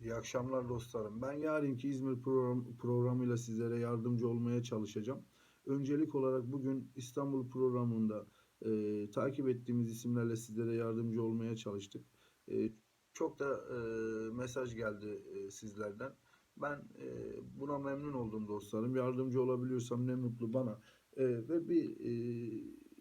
İyi akşamlar dostlarım. Ben yarınki İzmir program, programıyla sizlere yardımcı olmaya çalışacağım. Öncelik olarak bugün İstanbul programında e, takip ettiğimiz isimlerle sizlere yardımcı olmaya çalıştık. E, çok da e, mesaj geldi e, sizlerden. Ben e, buna memnun oldum dostlarım. Yardımcı olabiliyorsam ne mutlu bana. E, ve bir e,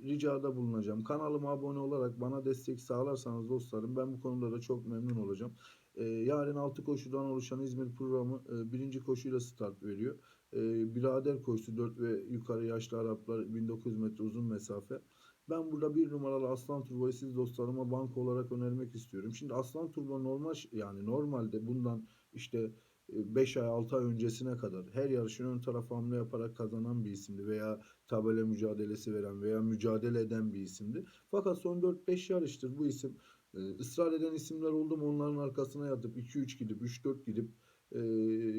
ricada bulunacağım. Kanalıma abone olarak bana destek sağlarsanız dostlarım ben bu konuda da çok memnun olacağım. E, yarın 6 koşudan oluşan İzmir programı e, birinci koşuyla start veriyor. E, birader koşusu 4 ve yukarı yaşlı Araplar 1900 metre uzun mesafe. Ben burada bir numaralı Aslan Turbo'yu siz dostlarıma banko olarak önermek istiyorum. Şimdi Aslan Turbo normal yani normalde bundan işte 5 ay 6 ay öncesine kadar her yarışın ön tarafı hamle yaparak kazanan bir isimdi veya tabela mücadelesi veren veya mücadele eden bir isimdi. Fakat son 4-5 yarıştır bu isim e, ısrar eden isimler oldu mu onların arkasına yatıp 2-3 gidip 3-4 gidip e,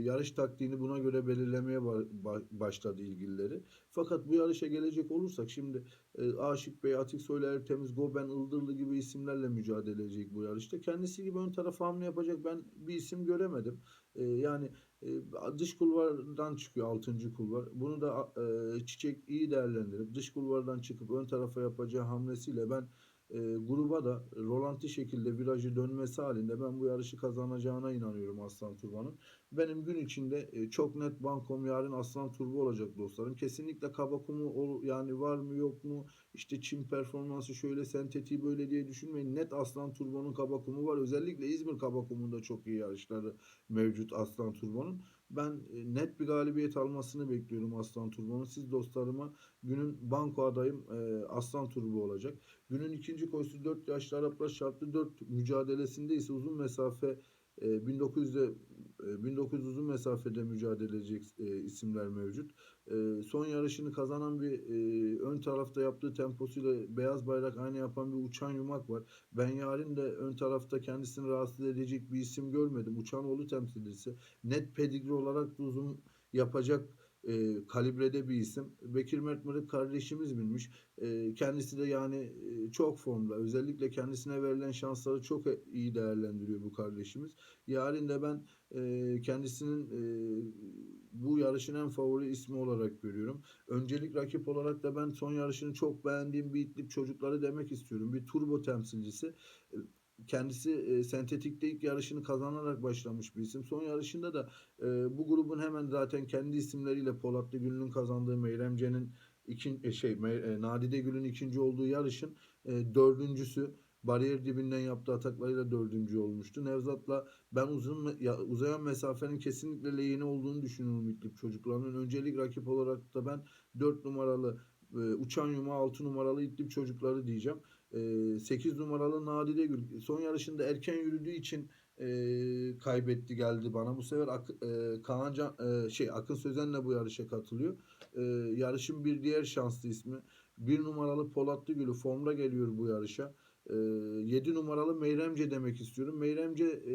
yarış taktiğini buna göre belirlemeye ba- ba- başladı ilgilileri. Fakat bu yarışa gelecek olursak şimdi e, Aşık Bey, Atik Soylu, Ertemiz, Goben, Ildırlı gibi isimlerle mücadele edecek bu yarışta. Kendisi gibi ön tarafa hamle yapacak ben bir isim göremedim. E, yani e, dış kulvardan çıkıyor 6. kulvar. Bunu da e, Çiçek iyi değerlendirip dış kulvardan çıkıp ön tarafa yapacağı hamlesiyle ben e, gruba da rolanti şekilde virajı dönmesi halinde ben bu yarışı kazanacağına inanıyorum Aslan Turba'nın. Benim gün içinde e, çok net bankom yarın Aslan Turbo olacak dostlarım. Kesinlikle kaba kumu ol- yani var mı yok mu işte çim performansı şöyle sentetiği böyle diye düşünmeyin. Net Aslan Turbo'nun kaba kumu var. Özellikle İzmir kaba kumunda çok iyi yarışları mevcut Aslan Turbo'nun. Ben e, net bir galibiyet almasını bekliyorum Aslan Turbo'nun. Siz dostlarıma günün banko adayım e, Aslan Turbo olacak. Günün ikinci koşusu 4 yaşlı Araplar şartlı 4 mücadelesinde ise uzun mesafe e, 1900'de e, 1900 uzun mesafede mücadele edecek e, isimler mevcut. E, son yarışını kazanan bir e, ön tarafta yaptığı temposuyla beyaz bayrak aynı yapan bir uçan yumak var. Ben yarın da ön tarafta kendisini rahatsız edecek bir isim görmedim. Uçanoğlu temsilcisi. Net pedigri olarak da uzun yapacak e, kalibrede bir isim. Bekir Mert Mırık kardeşimiz bilmiş. E, kendisi de yani e, çok formda. Özellikle kendisine verilen şansları çok iyi değerlendiriyor bu kardeşimiz. Yarın da ben e, kendisinin e, bu yarışın en favori ismi olarak görüyorum. Öncelik rakip olarak da ben son yarışını çok beğendiğim bir İdlib çocukları demek istiyorum. Bir turbo temsilcisi. Kendisi e, sentetikte ilk yarışını kazanarak başlamış bir isim. Son yarışında da e, bu grubun hemen zaten kendi isimleriyle Polatlı Gül'ün kazandığı Meyremce'nin ikin, e, şey e, Nadide Gül'ün ikinci olduğu yarışın e, dördüncüsü bariyer dibinden yaptığı ataklarıyla dördüncü olmuştu. Nevzat'la ben uzun ya, uzayan mesafenin kesinlikle lehine olduğunu düşünüyorum İdlib çocuklarının. Öncelik rakip olarak da ben 4 numaralı e, uçan yuma 6 numaralı İdlib çocukları diyeceğim. E, 8 numaralı Nadide Gül son yarışında erken yürüdüğü için e, kaybetti geldi bana. Bu sefer Ak, e, Kaan Can, e, şey Akın Sözen'le bu yarışa katılıyor. E, yarışın bir diğer şanslı ismi. Bir numaralı Polatlı Gül'ü formda geliyor bu yarışa. E, 7 numaralı Meyremce demek istiyorum. Meyremce e,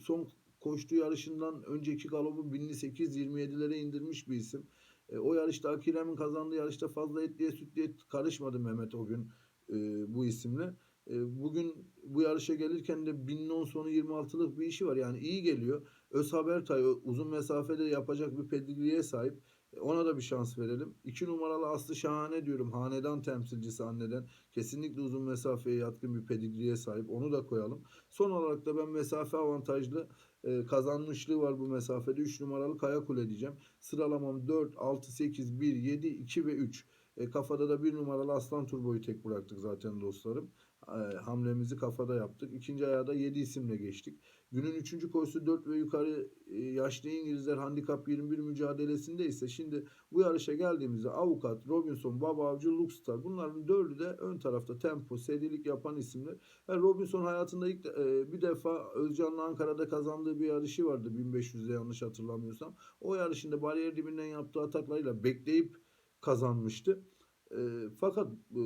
son koştuğu yarışından önceki galopu 1827'lere indirmiş bir isim. E, o yarışta Akirem'in kazandığı yarışta fazla etliye sütlüye karışmadı Mehmet o gün e, bu isimle. E, bugün bu yarışa gelirken de binin sonu 26'lık bir işi var. Yani iyi geliyor. Öz Habertay uzun mesafede yapacak bir pedigriye sahip. E, Ona da bir şans verelim. 2 numaralı Aslı Şahane diyorum. Hanedan temsilcisi anneden. Kesinlikle uzun mesafeye yatkın bir pedigriye sahip. Onu da koyalım. Son olarak da ben mesafe avantajlı e, kazanmışlığı var bu mesafede. 3 numaralı Kaya Kule diyeceğim. Sıralamam 4, 6, 8, 1, 7, 2 ve 3. E, kafada da bir numaralı Aslan Turbo'yu tek bıraktık zaten dostlarım. E, hamlemizi kafada yaptık. İkinci ayağa da 7 isimle geçtik. Günün 3. koşusu 4 ve yukarı e, yaşlı İngilizler handikap 21 mücadelesinde ise şimdi bu yarışa geldiğimizde Avukat, Robinson, Baba Avcı, Luxstar bunların dördü de ön tarafta tempo, serilik yapan isimler. Yani Robinson hayatında ilk e, bir defa Özcan'la Ankara'da kazandığı bir yarışı vardı 1500'de yanlış hatırlamıyorsam. O yarışında bariyer dibinden yaptığı ataklarıyla bekleyip kazanmıştı. E, fakat e,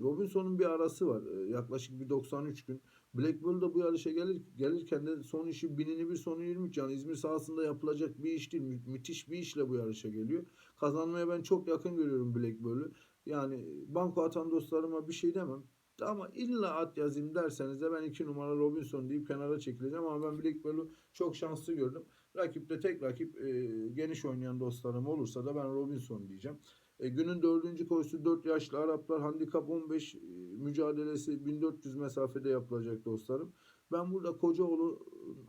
Robinson'un bir arası var. E, yaklaşık bir 93 gün. Blackpool da bu yarışa gelir, gelirken de son işi binini bir sonu 23 yani İzmir sahasında yapılacak bir iş değil. Mü- müthiş bir işle bu yarışa geliyor. Kazanmaya ben çok yakın görüyorum Blackpool'ü. Yani banko atan dostlarıma bir şey demem. Ama illa at yazayım derseniz de ben 2 numara Robinson deyip kenara çekileceğim ama ben Black Bell'u çok şanslı gördüm. Rakipte tek rakip e, geniş oynayan dostlarım olursa da ben Robinson diyeceğim. E, günün dördüncü koşusu 4 yaşlı Araplar handikap 15 e, mücadelesi 1400 mesafede yapılacak dostlarım. Ben burada Kocaoğlu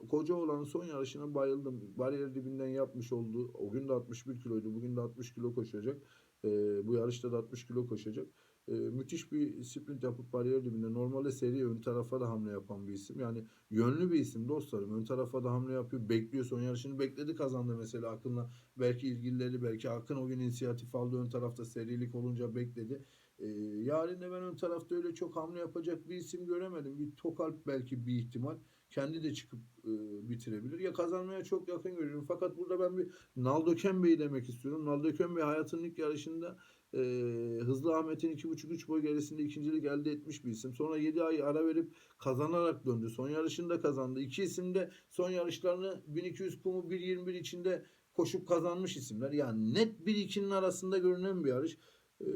Kocaoğlan'ın son yarışına bayıldım. Bariyer dibinden yapmış oldu. O gün de 61 kiloydu. Bugün de 60 kilo koşacak. E, bu yarışta da 60 kilo koşacak. E, müthiş bir sprint yapıp bariyer dibinde normalde seri ön tarafa da hamle yapan bir isim. Yani yönlü bir isim dostlarım. Ön tarafa da hamle yapıyor. Bekliyor. Son yarışını bekledi kazandı mesela Akın'la. Belki ilgilileri belki Akın o gün inisiyatif aldı. Ön tarafta serilik olunca bekledi. E, yarın da ben ön tarafta öyle çok hamle yapacak bir isim göremedim. Bir Tokalp belki bir ihtimal. Kendi de çıkıp e, bitirebilir. Ya kazanmaya çok yakın görüyorum. Fakat burada ben bir Naldo Kembe'yi demek istiyorum. Naldo Kembe hayatının ilk yarışında e, Hızlı Ahmet'in 2.5-3 boy gerisinde ikincilik elde etmiş bir isim. Sonra 7 ay ara verip kazanarak döndü. Son yarışında kazandı. İki isim de son yarışlarını 1200 kumu 1.21 içinde koşup kazanmış isimler. Yani net bir ikinin arasında görünen bir yarış. E,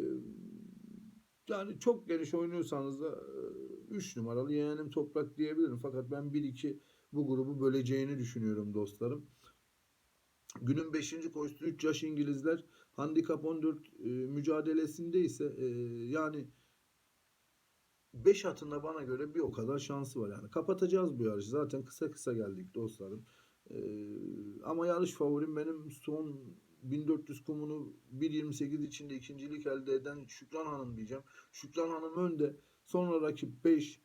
yani çok geniş oynuyorsanız da 3 numaralı yeğenim toprak diyebilirim. Fakat ben 1-2 bu grubu böleceğini düşünüyorum dostlarım. Günün 5. koşusu 3 yaş İngilizler handikap 14 e, mücadelesinde ise e, yani 5 atında bana göre bir o kadar şansı var. Yani kapatacağız bu yarışı. Zaten kısa kısa geldik dostlarım. E, ama yarış favorim benim son 1400 kumunu 1.28 içinde ikincilik elde eden Şükran Hanım diyeceğim. Şükran Hanım önde. Sonra rakip 5.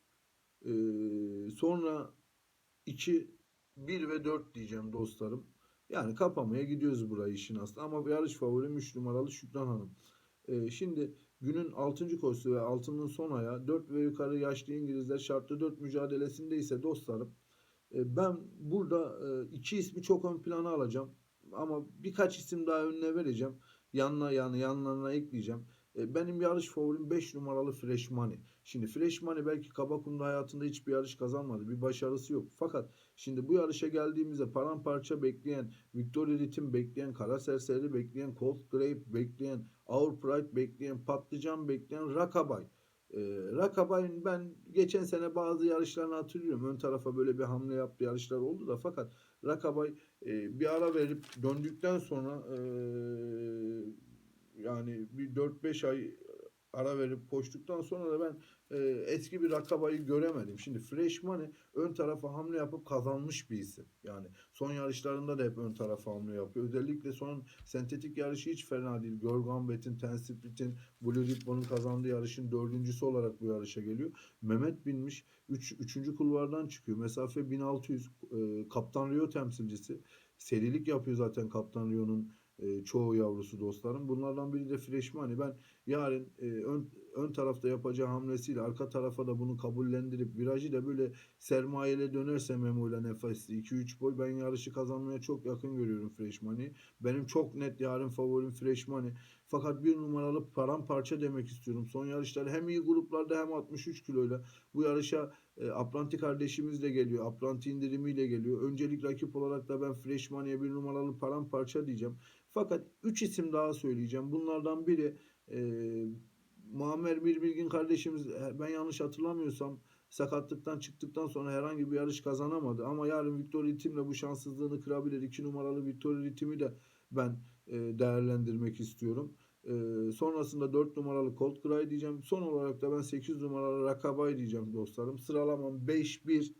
E, sonra 2, 1 ve 4 diyeceğim dostlarım. Yani kapamaya gidiyoruz burayı işin aslında. Ama yarış favorim 3 numaralı Şükran Hanım. E, şimdi günün 6. koşusu ve altının son ayağı 4 ve yukarı yaşlı İngilizler şartlı 4 mücadelesinde ise dostlarım e, ben burada e, iki ismi çok ön plana alacağım. Ama birkaç isim daha önüne vereceğim. Yanına yani yanlarına ekleyeceğim. E, benim yarış favorim 5 numaralı Fresh Money. Şimdi Fresh Money belki Kabakum'da hayatında hiçbir yarış kazanmadı. Bir başarısı yok. Fakat şimdi bu yarışa geldiğimizde paramparça bekleyen, Victoria Ritim bekleyen, Kara Serseri bekleyen, Cold Grape bekleyen, Our Pride bekleyen, Patlıcan bekleyen, Rakabay. E, Rakabay'ın ben geçen sene bazı yarışlarını hatırlıyorum. Ön tarafa böyle bir hamle yaptığı yarışlar oldu da fakat Rakabay e, bir ara verip döndükten sonra e, yani bir 4-5 ay ara verip koştuktan sonra da ben e, eski bir rakabayı göremedim. Şimdi Fresh Money ön tarafa hamle yapıp kazanmış bir isim. Yani son yarışlarında da hep ön tarafa hamle yapıyor. Özellikle son sentetik yarışı hiç fena değil. Görgan Bet'in, Ten Spirit'in, Blue Ribbon'un kazandığı yarışın dördüncüsü olarak bu yarışa geliyor. Mehmet binmiş. Üç, üçüncü kulvardan çıkıyor. Mesafe 1600. E, Kaptan Rio temsilcisi. Serilik yapıyor zaten Kaptan Rio'nun e, çoğu yavrusu dostlarım. Bunlardan biri de Freshmani. Ben yarın e, ön, ön tarafta yapacağı hamlesiyle arka tarafa da bunu kabullendirip virajı da böyle sermayeli dönerse Memo ile nefesli 2-3 boy ben yarışı kazanmaya çok yakın görüyorum Freshmani. Benim çok net yarın favorim Freshmani. Fakat bir numaralı paramparça demek istiyorum. Son yarışlar hem iyi gruplarda hem 63 kiloyla bu yarışa e, Apranti kardeşimiz de geliyor. Apranti indirimiyle geliyor. Öncelik rakip olarak da ben Freshmani'ye bir numaralı paramparça diyeceğim. Fakat 3 isim daha söyleyeceğim. Bunlardan biri e, Muammer Bilgin kardeşimiz ben yanlış hatırlamıyorsam sakatlıktan çıktıktan sonra herhangi bir yarış kazanamadı. Ama yarın Victor Ritim'le bu şanssızlığını kırabilir. 2 numaralı Victor Ritim'i de ben e, değerlendirmek istiyorum. E, sonrasında 4 numaralı Colt Gray diyeceğim. Son olarak da ben 8 numaralı Rakabay diyeceğim dostlarım. Sıralamam 5-1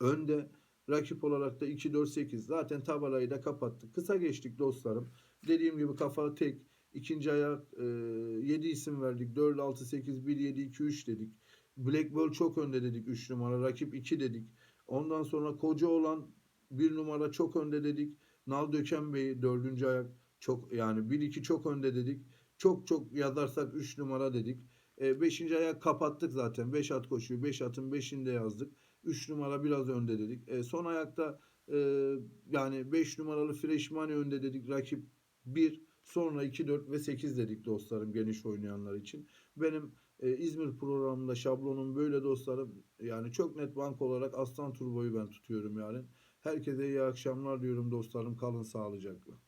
önde. Rakip olarak da 2-4-8. Zaten tabelayı da kapattık. Kısa geçtik dostlarım. Dediğim gibi kafa tek. İkinci ayak e, 7 isim verdik. 4, 6, 8, 1, 7, 2, 3 dedik. Black Ball çok önde dedik 3 numara. Rakip 2 dedik. Ondan sonra koca olan 1 numara çok önde dedik. Nal Döken Bey 4. ayak çok yani 1 2 çok önde dedik. Çok çok yazarsak 3 numara dedik. 5. E, ayak kapattık zaten. 5 at koşuyor. 5 atın 5'inde yazdık. 3 numara biraz önde dedik. E, son ayakta e, yani 5 numaralı Freshmani önde dedik. Rakip 1 sonra 2 4 ve 8 dedik dostlarım geniş oynayanlar için. Benim e, İzmir programında şablonum böyle dostlarım. Yani çok net bank olarak Aslan Turbo'yu ben tutuyorum yani. Herkese iyi akşamlar diyorum dostlarım. Kalın sağlıcakla.